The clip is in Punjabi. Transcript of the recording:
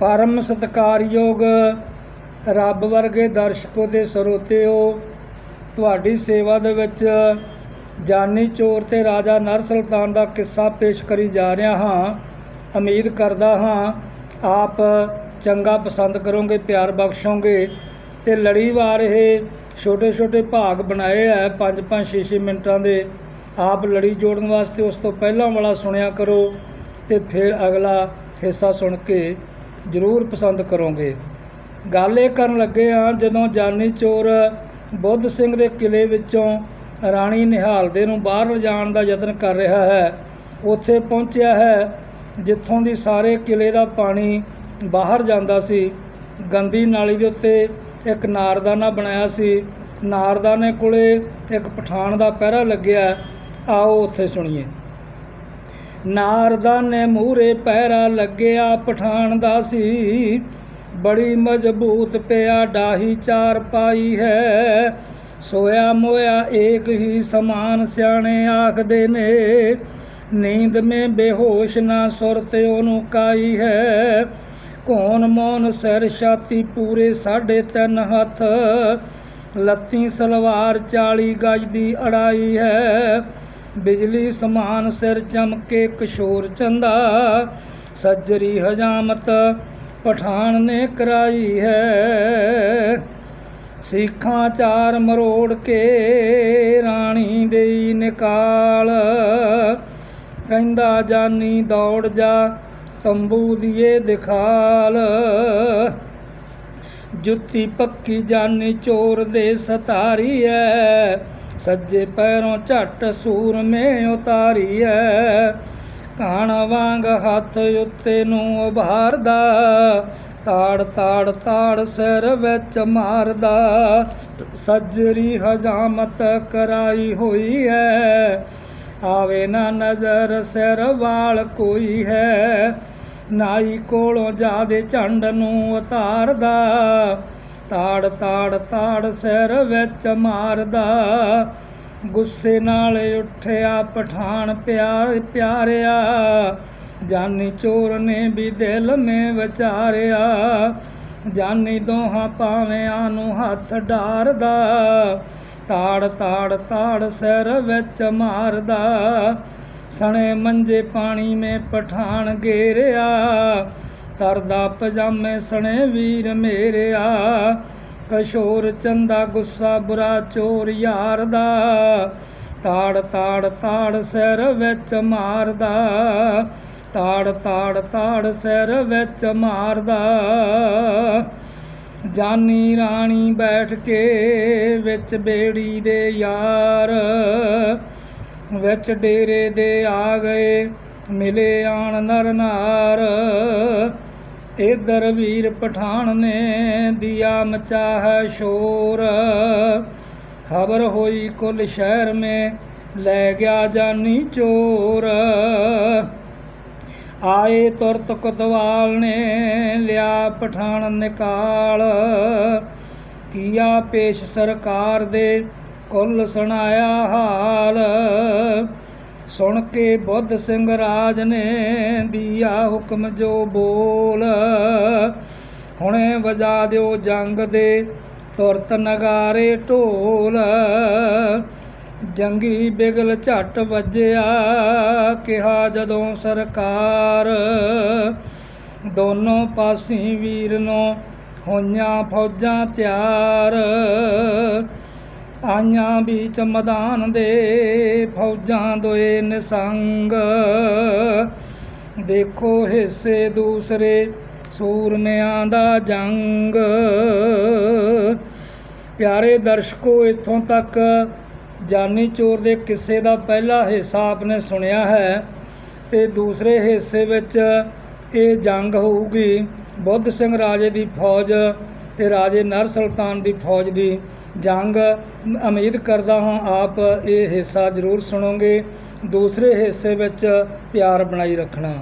ਪਰਮ ਸਤਿਕਾਰਯੋਗ ਰੱਬ ਵਰਗੇ ਦਰਸ਼ਕੋ ਤੇ ਸਰੋਤਿਓ, ਤੁਹਾਡੀ ਸੇਵਾ ਦੇ ਵਿੱਚ ਜਾਨੀ ਚੋਰ ਤੇ ਰਾਜਾ ਨਰ ਸੁਲਤਾਨ ਦਾ ਕਿੱਸਾ ਪੇਸ਼ ਕਰੀ ਜਾ ਰਿਹਾ ਹਾਂ। ਉਮੀਦ ਕਰਦਾ ਹਾਂ ਆਪ ਚੰਗਾ ਪਸੰਦ ਕਰੋਗੇ, ਪਿਆਰ ਬਖਸ਼ੋਗੇ ਤੇ ਲੜੀਵਾਰ ਇਹ ਛੋਟੇ ਛੋਟੇ ਭਾਗ ਬਣਾਏ ਆ। 5 5 6 6 ਮਿੰਟਾਂ ਦੇ ਆਪ ਲੜੀ ਜੋੜਨ ਵਾਸਤੇ ਉਸ ਤੋਂ ਪਹਿਲਾਂ ਵਾਲਾ ਸੁਣਿਆ ਕਰੋ ਤੇ ਫਿਰ ਅਗਲਾ ਹਿੱਸਾ ਸੁਣ ਕੇ ਜ਼ਰੂਰ ਪਸੰਦ ਕਰੋਗੇ। ਗੱਲ ਇਹ ਕਰਨ ਲੱਗੇ ਆ ਜਦੋਂ ਜਾਨੀ ਚੋਰ ਬੁੱਧ ਸਿੰਘ ਦੇ ਕਿਲੇ ਵਿੱਚੋਂ ਰਾਣੀ ਨਿਹਾਲਦੇ ਨੂੰ ਬਾਹਰ ਲਿਜਾਣ ਦਾ ਯਤਨ ਕਰ ਰਿਹਾ ਹੈ, ਉੱਥੇ ਪਹੁੰਚਿਆ ਹੈ, ਜਿੱਥੋਂ ਦੀ ਸਾਰੇ ਕਿਲੇ ਦਾ ਪਾਣੀ ਬਾਹਰ ਜਾਂਦਾ ਸੀ। ਗੰਦੀ ਨਾਲੀ ਦੇ ਉੱਤੇ ਇੱਕ ਨਾਰਦਾਨਾ ਬਣਾਇਆ ਸੀ। ਨਾਰਦਾਨੇ ਕੋਲੇ ਇੱਕ ਪਠਾਨ ਦਾ ਪਹਿਰਾ ਲੱਗਿਆ। ਆਓ ਉੱਥੇ ਸੁਣੀਏ। ਨਾਰਦਾਨੇ ਮੂਰੇ ਪੈਰਾ ਲੱਗਿਆ ਪਠਾਨ ਦਾ ਸੀ। ਬੜੀ ਮਜ਼ਬੂਤ ਪਿਆ ਡਾਹੀ ਚਾਰ ਪਾਈ ਹੈ। ਸੋਇਆ ਮੋਇਆ ਏਕ ਹੀ ਸਮਾਨ ਸਿਆਣੇ ਆਖਦੇ ਨੇ। ਨੀਂਦ ਮੇ ਬੇਹੋਸ਼ ਨਾ ਸੁਰਤ ਉਹਨੂੰ ਕਾਈ ਹੈ। ਕੌਣ ਮੋਨ ਸਿਰ ਛਾਤੀ ਪੂਰੇ ਸਾਢੇ ਤਿੰਨ ਹੱਥ। ਲੱਤੀ ਸਲਵਾਰ 40 ਗਜ ਦੀ ਅੜਾਈ ਹੈ। ਬਿਜਲੀ ਸਮਾਨ ਸਿਰ ਚਮਕੇ ਕਿਸ਼ੋਰ ਚੰਦਾ, ਸੱਜਰੀ ਹਜਾਮਤ ਪਠਾਨ ਨੇ ਕਰਾਈ ਹੈ। ਸਿੱਖਾਂ ਚਾਰ ਮਰੋੜ ਕੇ ਰਾਣੀ ਦੇਈ ਨਿਕਾਲ। ਕਹਿੰਦਾ, ਜਾਨੀ ਦੌੜ ਜਾ, ਤੰਬੂ ਦੀਏ ਦਿਖਾਲ। ਜੁੱਤੀ ਪੱਕੀ ਜਾਨੀ ਚੋਰ ਦੇ ਸਤਾਰੀ ਐ। ਸੱਜੇ ਪੈਰੋਂ ਝੱਟ ਸੂਰ ਮੇ ਉਤਾਰੀ ਐ ਕਾਣ ਵਾਂਗ ਹੱਥ ਉੱਤੇ ਨੂੰ ਉਭਾਰਦਾ, ਤਾੜ ਤਾੜ ਤਾੜ ਸਿਰ ਵਿੱਚ ਮਾਰਦਾ। ਸੱਜਰੀ ਹਜਾਮਤ ਕਰਾਈ ਹੋਈ ਹੈ ਆਵੇ ਨਾ ਨਜ਼ਰ ਸਿਰ ਵਾਲ ਕੋਈ ਹੈ। ਨਾਈ ਕੋਲੋਂ ਜਾਦੇ ਝੰਡ ਨੂੰ ਉਤਾਰਦਾ ਤਾੜ ਤਾੜ ਤਾੜ ਸਿਰ ਵਿੱਚ ਮਾਰਦਾ। ਗੁੱਸੇ ਨਾਲ ਉੱਠਿਆ ਪਠਾਨ ਪਿਆਰ, ਪਿਆਰਿਆ। ਜਾਨੀ ਚੋਰ ਨੇ ਵੀ ਦਿਲ ਮੇ ਵਿਚਾਰਿਆ। ਜਾਨੀ ਦੋਹਾਂ ਪਾਵਿਆਂ ਨੂੰ ਹੱਥ ਡਾਰਦਾ। ਤਾੜ ਤਾੜ ਤਾੜ ਸਿਰ ਵਿੱਚ ਮਾਰਦਾ। ਸਣੇ ਮੰਜੇ ਪਾਣੀ ਮੇ ਪਠਾਨ ਗੇਰਿਆ। ਤਰਦਾ ਪਜਾਮੇ ਸਣੇ ਵੀਰ ਮੇਰਿਆ। ਕਸ਼ੋਰ ਚੰਦਾ ਗੁੱਸਾ ਬੁਰਾ ਚੋਰ ਯਾਰ ਦਾ ਤਾੜ ਤਾੜ ਤਾੜ ਸਿਰ ਵਿੱਚ ਮਾਰਦਾ। ਤਾੜ ਤਾੜ ਤਾੜ ਸਿਰ ਵਿੱਚ ਮਾਰਦਾ। ਜਾਨੀ ਰਾਣੀ ਬੈਠ ਕੇ ਵਿੱਚ ਬੇੜੀ ਦੇ ਯਾਰ। ਵਿੱਚ ਡੇਰੇ ਦੇ ਆ ਗਏ, ਮਿਲੇ ਆਣ ਨਰ ਨਾਰ। ਇਧਰ ਵੀਰ ਪਠਾਨ ਨੇ ਦਿਆ ਮਚਾ ਹੈ ਸ਼ੋਰ। ਖਬਰ ਹੋਈ ਕੁੱਲ ਸ਼ਹਿਰ ਮੇ, ਲੈ ਗਿਆ ਜਾਨੀ ਚੋਰ। ਆਏ ਤੁਰਤ ਕੁਤਵਾਲ ਨੇ, ਲਿਆ ਪਠਾਨ ਨਿਕਾਲ। ਕੀਆ ਪੇਸ਼ ਸਰਕਾਰ ਦੇ ਕੁੱਲ ਸੁਣਾਇਆ ਹਾਲ। ਸੁਣ ਕੇ ਬੁੱਧ ਸਿੰਘ ਰਾਜ ਨੇ ਦੀਆ ਹੁਕਮ ਜੋ ਬੋਲ। ਹੁਣੇ ਵਜਾ ਦਿਓ ਜੰਗ ਦੇ ਤੁਰਤ ਨਗਾਰੇ ਢੋਲ। ਜੰਗੀ ਬਿਗਲ ਝੱਟ ਵੱਜਿਆ, ਕਿਹਾ ਜਦੋਂ ਸਰਕਾਰ। ਦੋਨੋਂ ਪਾਸੀ ਵੀਰ ਨੂੰ ਹੋਈਆਂ ਫੌਜਾਂ ਤਿਆਰ। ਆਈਆਂ ਵਿੱਚ ਮਦਾਨ ਦੇ ਫੌਜਾਂ ਦੋਏ ਨਿਸੰਗ। ਦੇਖੋ ਹਿੱਸੇ ਦੂਸਰੇ ਸੂਰਮਿਆਂ ਦਾ ਜੰਗ। ਪਿਆਰੇ ਦਰਸ਼ਕੋ, ਇੱਥੋਂ ਤੱਕ ਜਾਨੀ ਚੋਰ ਦੇ ਕਿੱਸੇ ਦਾ ਪਹਿਲਾ ਹਿੱਸਾ ਆਪਨੇ ਸੁਣਿਆ ਹੈ ਤੇ ਦੂਸਰੇ ਹਿੱਸੇ ਵਿੱਚ ਇਹ ਜੰਗ ਹੋਊਗੀ। ਬੁੱਧ ਸਿੰਘ ਰਾਜੇ ਦੀ ਫੌਜ ਤੇ ਰਾਜੇ ਨਰ ਸੁਲਤਾਨ ਦੀ ਫੌਜ ਦੀ ਜੰਗ ਉਮੀਦ ਕਰਦਾ ਹਾਂ ਆਪ ਇਹ ਹਿੱਸਾ ਜ਼ਰੂਰ ਸੁਣੋਗੇ, ਦੂਸਰੇ ਹਿੱਸੇ ਵਿੱਚ ਪਿਆਰ ਬਣਾਈ ਰੱਖਣਾ।